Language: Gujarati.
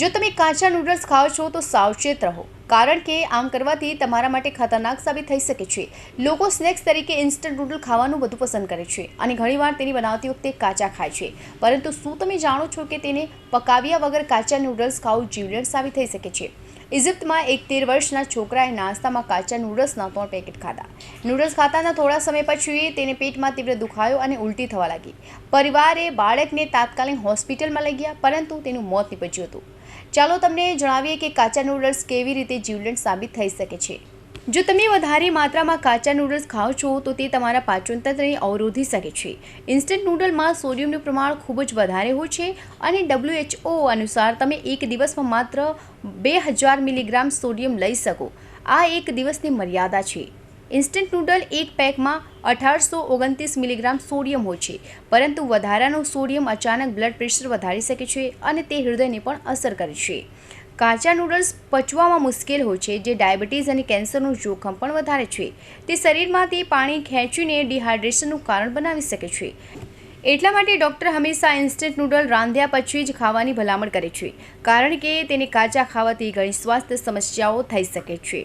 જો તમે કાચા નૂડલ્સ ખાઓ છો તો સાવચેત રહો. કારણ કે આમ કરવાથી તમારા માટે ખતરનાક સાબિત થઈ શકે છે. લોકો સ્નેક્સ તરીકે ઇન્સ્ટન્ટ નૂડલ ખાવાનું વધુ પસંદ કરે છે અને ઘણીવાર તેની બનાવતી વખતે કાચા ખાય છે. પરંતુ શું તમે જાણો છો કે તેને પકાવ્યા વગર કાચા નૂડલ્સ ખાવું જીવલેણ સાબિત થઈ શકે છે? ઇજિપ્તમાં એક તેર વર્ષના છોકરાએ નાસ્તામાં કાચા નૂડલ્સના ત્રણ પેકેટ ખાધા. નૂડલ્સ ખાતાના થોડા સમય પછી તેને પેટમાં તીવ્ર દુખાયો અને ઉલટી થવા લાગી. પરિવારે બાળકને તાત્કાલિક હોસ્પિટલમાં લઈ ગયા, પરંતુ તેનું મોત નીપજ્યું હતું. ચાલો તમને જણાવીએ કે કાચા નૂડલ્સ કેવી રીતે જીવલેણ સાબિત થઈ શકે છે. જો તમે વધારે માત્રામાં કાચા નૂડલ્સ ખાઓ છો, તો તે તમારા પાચનતંત્રને અવરોધી શકે છે. ઇન્સ્ટન્ટ નૂડલમાં સોડિયમનું પ્રમાણ ખૂબ જ વધારે હોય છે અને ડબ્લ્યુએચઓ અનુસાર તમે એક દિવસમાં માત્ર બે હજાર મિલીગ્રામ સોડિયમ લઈ શકો. આ એક દિવસની મર્યાદા છે. ઇન્સ્ટન્ટ નૂડલ એક પેકમાં અઢારસો ઓગણત્રીસ મિલીગ્રામ સોડિયમ હોય છે, પરંતુ વધારાનું સોડિયમ અચાનક બ્લડ પ્રેશર વધારી શકે છે અને તે હૃદયને પણ અસર કરે છે. કાચા નૂડલ્સ પચવામાં મુશ્કેલ હોય છે, જે ડાયાબિટીસ અને કેન્સરનું જોખમ પણ વધારે છે. તે શરીરમાંથી પાણી ખેંચીને ડિહાઇડ્રેશનનું કારણ બનાવી શકે છે. એટલા માટે ડૉક્ટર હંમેશા ઇન્સ્ટન્ટ નૂડલ રાંધ્યા પછી જ ખાવાની ભલામણ કરે છે, કારણ કે તેને કાચા ખાવાથી ઘણી સ્વાસ્થ્ય સમસ્યાઓ થઈ શકે છે.